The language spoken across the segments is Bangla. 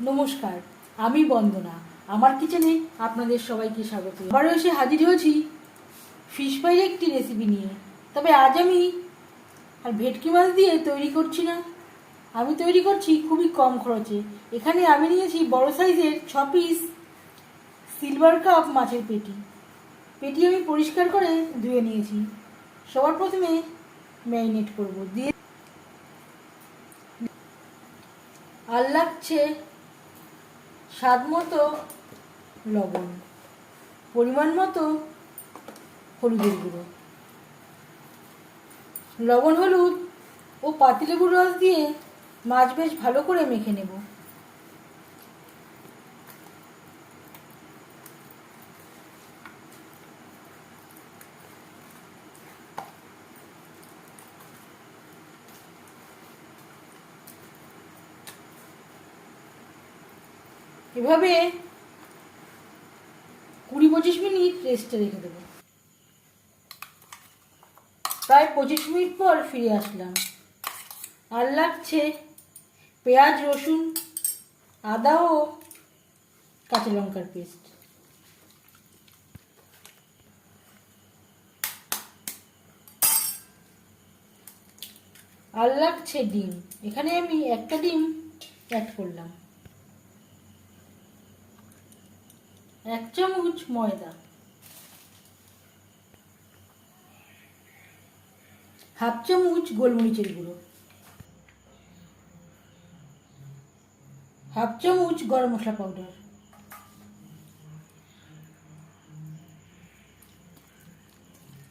নমস্কার, আমি বন্দনা। আমার কিচেনে আপনাদের সবাইকে স্বাগত। আবারও এসে হাজির হয়েছি ফিশ ফ্রাইয়ের একটি রেসিপি নিয়ে। তবে আজ আমি আর ভেটকি মাছ দিয়ে তৈরি করছি না। আমি তৈরি করছি খুবই কম খরচে। এখানে আমি নিয়েছি বড় সাইজের ছ পিস সিলভার কাপ মাছের পেটি। পেটি আমি পরিষ্কার করে ধুয়ে নিয়েছি। সবার প্রথমে ম্যারিনেট করব। দিয়ে আর লাগছে স্বাদ মতো লবণ, পরিমাণ মতো হলুদের গুঁড়ো। লবণ, হলুদ ও পাতিলেবুর রস দিয়ে মাছ বেশ ভালো করে মেখে নেব। এভাবে কুড়ি পঁচিশ মিনিট রেস্টে রেখে দেবো। প্রায় পঁচিশ মিনিট পর ফিরে আসলাম। আর লাগছে পেঁয়াজ, রসুন, আদা ও কাঁচা লঙ্কার পেস্ট আর লাগছে ডিম। এখানে আমি একটা ডিম অ্যাড করলাম। এক চামচ ময়দা। হাফ চামচ গোলমরিচের গুঁড়ো। হাফ চামচ গরম মশলা পাউডার।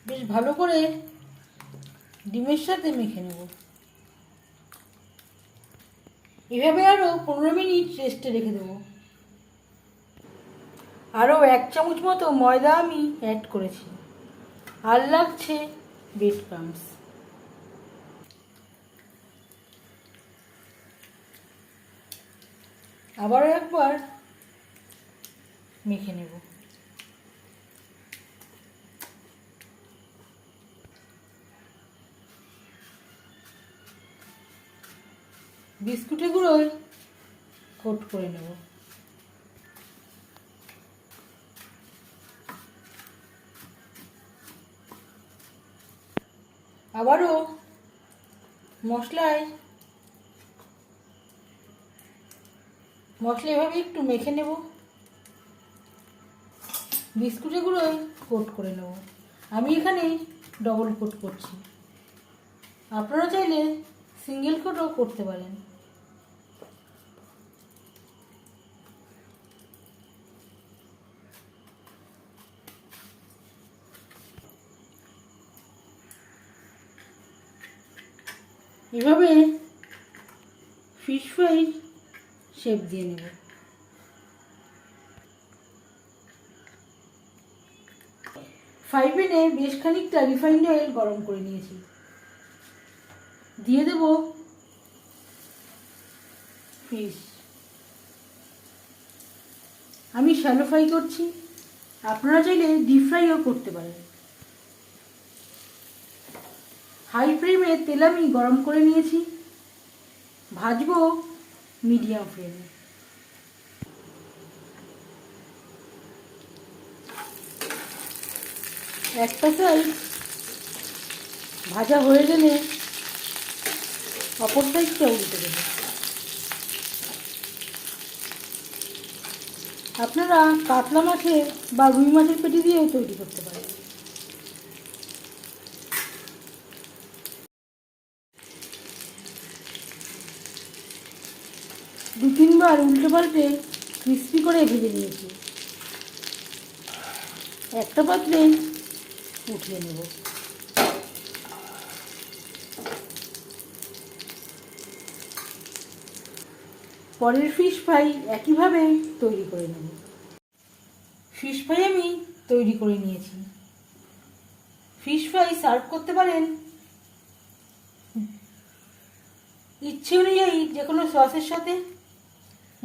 বেশ ভালো করে ডিমের সাথে মেখে নেব। এভাবে আরও পনেরো মিনিট রেস্টে রেখে দেবো। আরও এক চামচ মতো ময়দা আমি অ্যাড করেছি। আর লাগছে ব্রেড ক্রামস আবারও একবার মেখে নেব। বিস্কুটে গুঁড়োয় কোট করে নেব। আবারও মশলায়, মশলা এভাবে একটু মেখে নেব। বিস্কুটে গুঁড়োয় কোট করে নেব। আমি এখানে ডবল কোট করছি। আপনারা চাইলে সিঙ্গেল কোটও করতে পারেন। এভাবে ফিশ ফ্রাই শেপ দিয়ে নেব। ফ্রাই প্যানে বেশ খানিকটা রিফাইন্ড অয়েল গরম করে নিয়েছি। দিয়ে দেব ফিশ আমি শ্যালো ফ্রাই করছি। আপনারা চাইলে ডিপ ফ্রাইও করতে পারেন। হাই ফ্লেমে তেল আমি গরম করে নিয়েছি। ভাজবো মিডিয়াম ফ্লেমে। একটা সাইড ভাজা হয়ে গেলে অপর সাইডটা উল্টে দেবো। আপনারা কাতলা মাছের বা রুই মাছের পেটি দিয়েও তৈরি করতে পারেন। দু তিনবার উল্টে পাল্টে ক্রিস্পি করে ভেজে নিয়েছি। একটা পাত্রে উঠিয়ে নেব। পরের ফিশ ফ্রাই একইভাবে তৈরি করে নেব। ফিশ ফ্রাই আমি তৈরি করে নিয়েছি। ফিশ ফ্রাই সার্ভ করতে পারেন। ইচ্ছে অনুযায়ী যে কোনো সসের সাথে